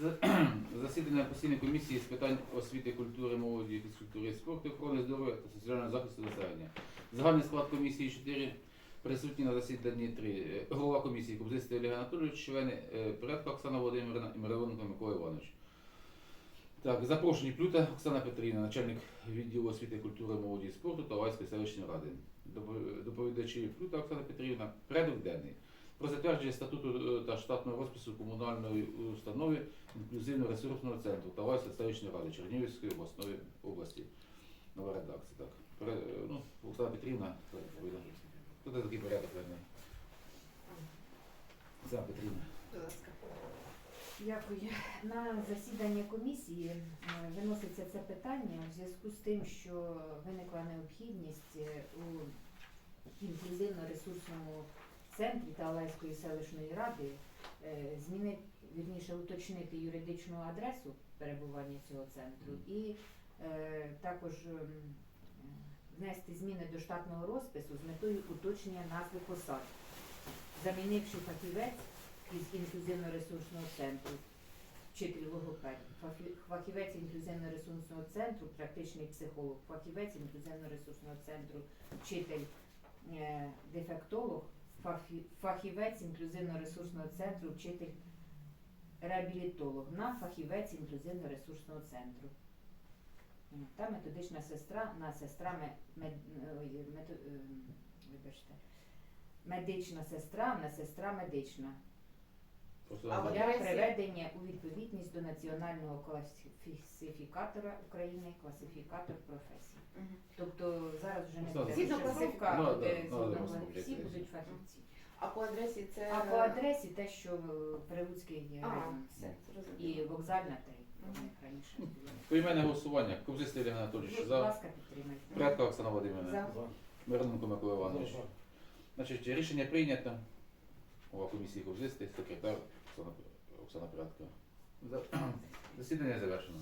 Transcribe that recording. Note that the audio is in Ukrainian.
За- Засідання постійної комісії з питань освіти, культури, молоді, фізкультури спорту, охорони здоров'я та соціального захисту населення. Загальний склад комісії 4, присутні на засіданні 3. Голова комісії Кобзистий Олег Анатолійович, члени е, Порядка Оксана Володимирівна і Мироненко Микола Іванович. Так, запрошені Плюта Оксана Петрівна, начальник відділу освіти, культури, молоді і спорту та Лайської селищної ради. Доповідачі Плюта Оксана Петрівна, порядок денний. Про затвердження статуту е, та штатного розпису комунальної установи інклюзивно-ресурсного центру та Лайської селищної ради Чернігівської обласної області. Нова редакція. Так. Пере- е, Ну, Оксана Петрівна. Тут такий порядок денний. Оксана Петрівна. Дякую. На засідання комісії е, виноситься це питання в зв'язку з тим, що виникла необхідність у інклюзивно-ресурсному центрі Талайської селищної ради е, змінити, вірніше уточнити юридичну адресу перебування цього центру і е, також ем, внести зміни до штатного розпису з метою уточнення назви посад, замінивши фахівець із інклюзивно-ресурсного центру, вчитель логопед, фахівець інклюзивно-ресурсного центру, практичний психолог, фахівець інклюзивно-ресурсного центру, вчитель е, дефектолог, фахівець інклюзивно-ресурсного центру, вчитель реабілітолог на фахівець інклюзивно-ресурсного центру. Та методична сестра на сестра мед, мед- ем, вибачте, медична сестра на сестра медична А для приведення у відповідність до національного класифікатора України класифікатор професій. Мгм. Тобто зараз вже не Згідно буде Ну, буде да, ну, згідно да, клас- всі будуть фахівці. А по адресі це. А по адресі те, що е, Прилуцький А, район все, і зрозуміло. вокзальна 3, Мгм. у раніше було. Поіменне голосування. Кобзистий Олег Анатолійович Будь за. ласка, підтримайте. Порядка Оксана Володимирівна. За. Мироненко Микола Іванович. Значить, рішення прийнято. Голова комісії Кобзистий, секретар Оксана, Оксана Порядка. Засідання завершено.